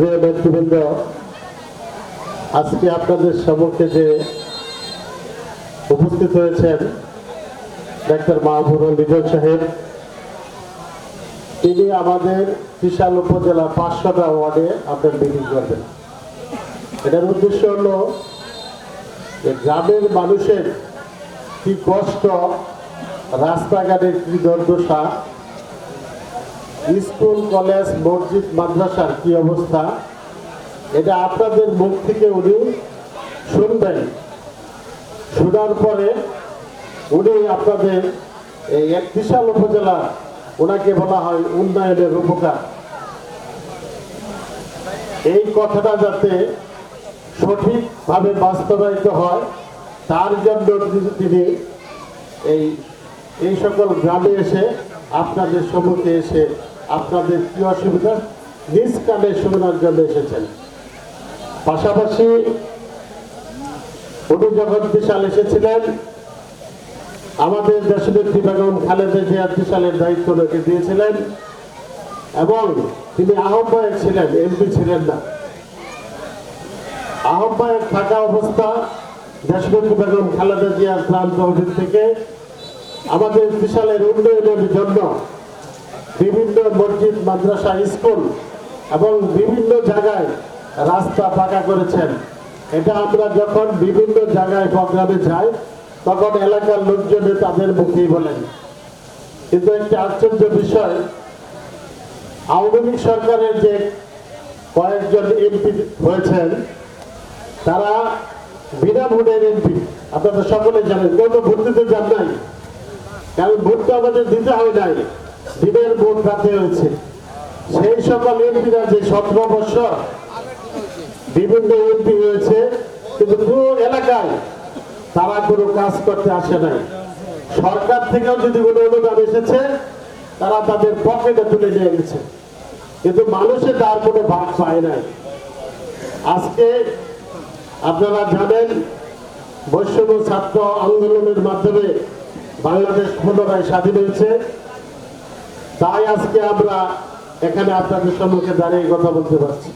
প্রিয় নেতৃবৃন্দ আজকে আপনাদের সম্মুখে যে উপস্থিত হয়েছেন ডাক্তার মাহবুবুর বিজয় সাহেব, তিনি আমাদের বিশাল উপজেলা পাঁচশোটা ওয়ার্ডে আপনার মিটিং করবেন। এটার উদ্দেশ্য হলো যে গ্রামের মানুষের কি কষ্ট, রাস্তাঘাটের কি দুর্দশা স্কুল, কলেজ, মসজিদ, মাদ্রাসার কি অবস্থা? এটা আপনাদের মুখ থেকে উনি শুনবেন। শোনার পরে উনি আপনাদের এই এক বিশাল উপজেলা, ওনাকে বলা হয় উন্নয়নের উপকার। এই কথাটা যাতে সঠিকভাবে বাস্তবায়িত হয়, তার জন্য তিনি এই এই সকল গ্রামে এসে আপনাদের সম্মুখে এসে আপনাদের কি অসুবিধা নিজ কানে জন্য এসেছেন। পাশাপাশি উনি বিশাল এসেছিলেন, আমাদের দেশনেত্রী বেগম খালেদা জিয়া বিশালের দায়িত্ব রেখে দিয়েছিলেন এবং তিনি আহ্বায়ক ছিলেন, এমপি ছিলেন না। আহ্বায়ক থাকা অবস্থা দেশনেত্রী বেগম খালেদা জিয়ার তহবিল থেকে আমাদের বিশালের উন্নয়নের জন্য বিভিন্ন মসজিদ, মাদ্রাসা, স্কুল এবং বিভিন্ন জায়গায় রাস্তা পাকা করেছেন। এটা আমরা যখন বিভিন্ন জায়গায় প্রোগ্রামে যাই, তখন এলাকার লোকজনে তাদের মুখেই বলেন। কিন্তু একটি আশ্চর্য বিষয়, আওয়ামী লীগ সরকারের যে কয়েকজন এমপি হয়েছেন, তারা বিনা ভোটের এমপি। আপনারা সকলে জানেন, কোনো ভোট দিতে যান নাই। কারণ ভোটটা আমাদের দিতে হয় নাই। দিনের ভোট রাতে হয়েছে। সেই সকল এমপিরা যে সতেরো বছর বিভিন্ন এমপি হয়েছে, কিন্তু পুরো এলাকায় তারা কোনো কাজ করতে আসে নাই। সরকার থেকেও যদি কোনো অনুদান এসেছে, তারা তাদের পকেটে তুলে নিয়ে গেছে। কিন্তু মানুষে তার কোনো ভাগ পায় নাই। আজকে আপনারা জানেন, বৈষম্য ছাত্র আন্দোলনের মাধ্যমে বাংলাদেশ পুনরায় স্বাধীন হয়েছে। তাই আজকে আমরা এখানে আপনাদের সম্মুখে দাঁড়িয়ে কথা বলতে পারছি।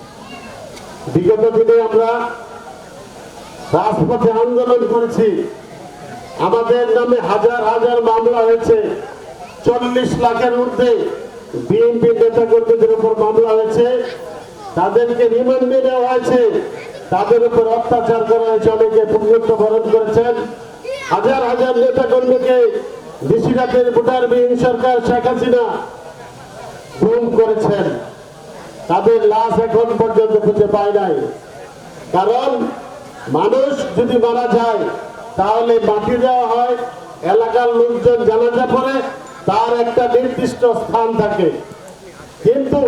বিগত দিনে আমরা রাজপথে আন্দোলন করেছি। আমাদের নামে হাজার হাজার মামলা হয়েছে। চল্লিশ লাখের ঊর্ধ্বে বিএনপি নেতা কর্মীদের উপর মামলা হয়েছে। তাদেরকে রিমান্ডে নেওয়া হয়েছে। তাদের উপর অত্যাচার করা হয়েছে। অনেকে পুণ্যত্ব বরণ করেছেন। হাজার হাজার নেতা কর্মীকে নিশিরাতের ভোটারবিহীন সরকার শেখ হাসিনা গুম করেছেন। তাদের লাশ এখন পর্যন্ত খুঁজে পায় নাই। কারণ মানুষ যদি মারা যায়, তাহলে মাটি দেওয়া হয় এলাকার লোকজন জানাজা পরে তার একটা নির্দিষ্ট স্থান থাকে। কিন্তু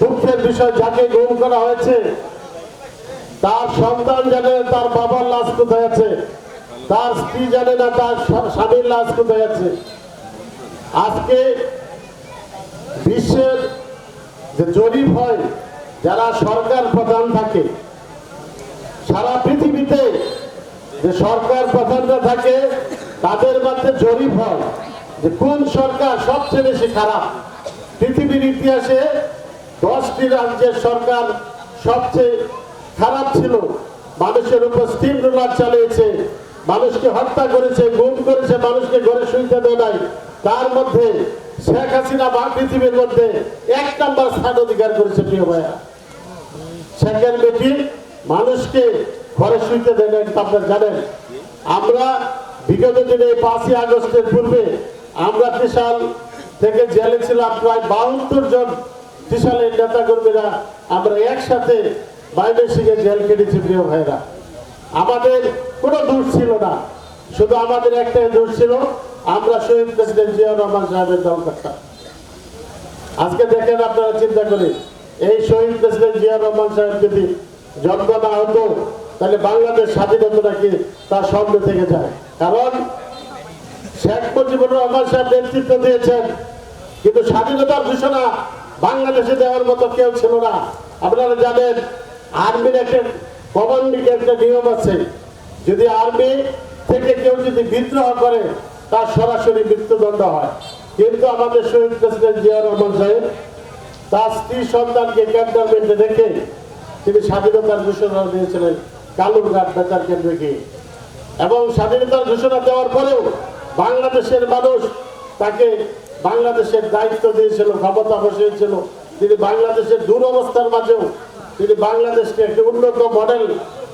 দুঃখের বিষয়, যাকে গুম করা হয়েছে, তার সন্তান জানে তার বাবার লাশ কোথায় আছে? তার স্ত্রী জানে না তার স্বা- স্বামীর লাশ কোথায় আছে। আজকে বিশ্বের যে জরিপ হয়, যারা সরকার প্রধান থাকে, সারা পৃথিবীতে যে সরকার প্রধানরা থাকে, তাদের মধ্যে জরিপ হয় যে কোন সরকার সবচেয়ে বেশি খারাপ। পৃথিবীর ইতিহাসে দশটি রাজ্যের সরকার সবচেয়ে খারাপ ছিল। মানুষের উপর স্টিম রোলার চালিয়েছে মানুষকে হত্যা করেছে, গুম করেছে, মানুষকে ঘরে শুনতে দেয় নাই। তার মধ্যে শেখ হাসিনা বা পৃথিবীর মধ্যে এক নাম্বার স্থান অধিকার করেছে, প্রিয় ভাইয়া। শেখের বেটি মানুষকে ঘরে শুইতে দেন এটা আপনারা জানেন। আমরা বিগত দিনে পাঁচই আগস্টের পূর্বে আমরা ত্রিশাল থেকে জেলে ছিলাম, প্রায় বাহাত্তর জন ত্রিশালের নেতা কর্মীরা আমরা একসাথে বাইরে শিখে জেল কেটেছি প্রিয় ভাইরা আমাদের কোনো দোষ ছিল না। শুধু আমাদের একটাই দোষ ছিল, আমরা শহীদ প্রেসিডেন্ট জিয়াউর রহমান সাহেবের দল করতাম আজকে দেখেন আপনারা চিন্তা করে এই শহীদ প্রেসিডেন্ট জিয়া রহমান সাহেব যদি জন্ম না হতো তাহলে বাংলাদেশ স্বাধীনতা নাকি তার সামনে থেকে যায়? কারণ শেখ মুজিবুর রহমান সাহেব নেতৃত্ব দিয়েছেন, কিন্তু স্বাধীনতার ঘোষণা বাংলাদেশে দেওয়ার মতো কেউ ছিল না। আপনারা জানেন, আর্মির একটা কমান্ডিং একটা নিয়ম আছে যদি আর্মি থেকে কেউ যদি বিদ্রোহ করে, তার সরাসরি মৃত্যুদণ্ড হয়। কিন্তু আমাদের শহীদ প্রেসিডেন্ট জিয়া রহমান সাহেব, তার স্ত্রী সন্তানকে ক্যান্টনমেন্টে রেখে তিনি স্বাধীনতার ঘোষণা দিয়েছিলেন, কালুরঘাট বেতার কেন্দ্রে গিয়ে। এবং স্বাধীনতার ঘোষণা দেওয়ার পরেও বাংলাদেশের মানুষ তাকে বাংলাদেশের দায়িত্ব দিয়েছিল, ক্ষমতা বসিয়েছিল। তিনি বাংলাদেশের দুরবস্থার মাঝেও তিনি বাংলাদেশকে একটি উন্নত মডেল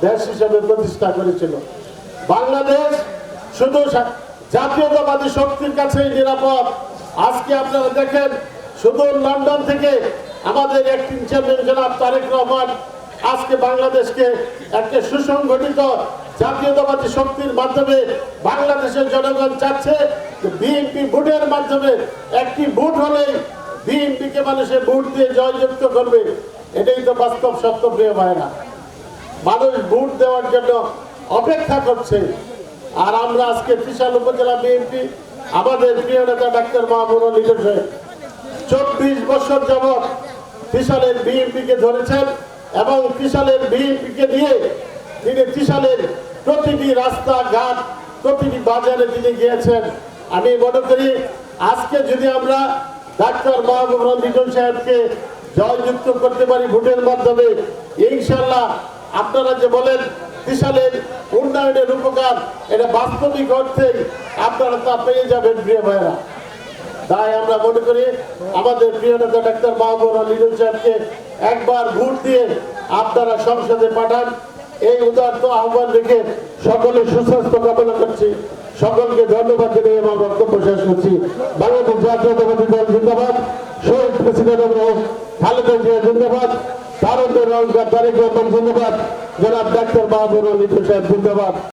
দেশ হিসেবে প্রতিষ্ঠা করেছিল। বাংলাদেশ শুধু জাতীয়তাবাদী শক্তির কাছেই নিরাপদ। আজকে আপনারা দেখেন, শুধু লন্ডন থেকে আমাদের একটিন চেয়ারম্যান জনাব তারেক রহমান আজকে বাংলাদেশকে একটা সুসংগঠিত জাতীয়তাবাদী শক্তির মাধ্যমে বাংলাদেশের জনগণ চাচ্ছে বিএনপি ভোটের মাধ্যমে একটি ভোট হলেই বিএনপিকে মানুষের ভোট দিয়ে জয়যুক্ত করবে। এটাই তো বাস্তব সত্য, প্রিয় ভাইরা মানুষ ভোট দেওয়ার জন্য অপেক্ষা করছে। আর আমরা আজকে বিশাল উপজেলা বিএনপি, আমাদের প্রিয় নেতা ডাক্তার মাহবুব লিটন সাহেব, চব্বিশ বছর যাবৎ ত্রিশালের বিএনপিকে ধরেছেন এবং ত্রিশালের বিএনপিকে নিয়ে তিনি ত্রিশালের প্রতিটি রাস্তা ঘাট প্রতিটি বাজারে তিনি গিয়েছেন। আমি মনে করি আজকে যদি আমরা ডাক্তার মাহবুব লিটন সাহেবকে জয়যুক্ত করতে পারি ভোটের মাধ্যমে, ইনশাল্লাহ আপনারা যে বলেন ত্রিশালের উন্নয়নের উপকার, এটা বাস্তবিক অর্থে আপনারা তা পেয়ে যাবেন, প্রিয় ভাইরা তাই আমরা মনে করি, আমাদের প্রিয় নেতা ডাক্তার মাহবুব লিটন সাহেবকে একবার ভোট দিয়ে আপনারা সংসদে পাঠান। এই উদার্ত আহ্বান রেখে সকলের সুস্বাস্থ্য কামনা করছি। সকলকে ধন্যবাদ জানিয়ে আমার বক্তব্য শেষ করছি। বাংলাদেশ জাতীয়তাবাদী দল জিন্দাবাদ। শহীদ প্রেসিডেন্ট খালেদা জিয়া জিন্দাবাদ। ভারতের রংকার তারেক রহমান ধন্যবাদ জনাব ডাক্তার মাহবুব লিটন সাহেব জিন্দাবাদ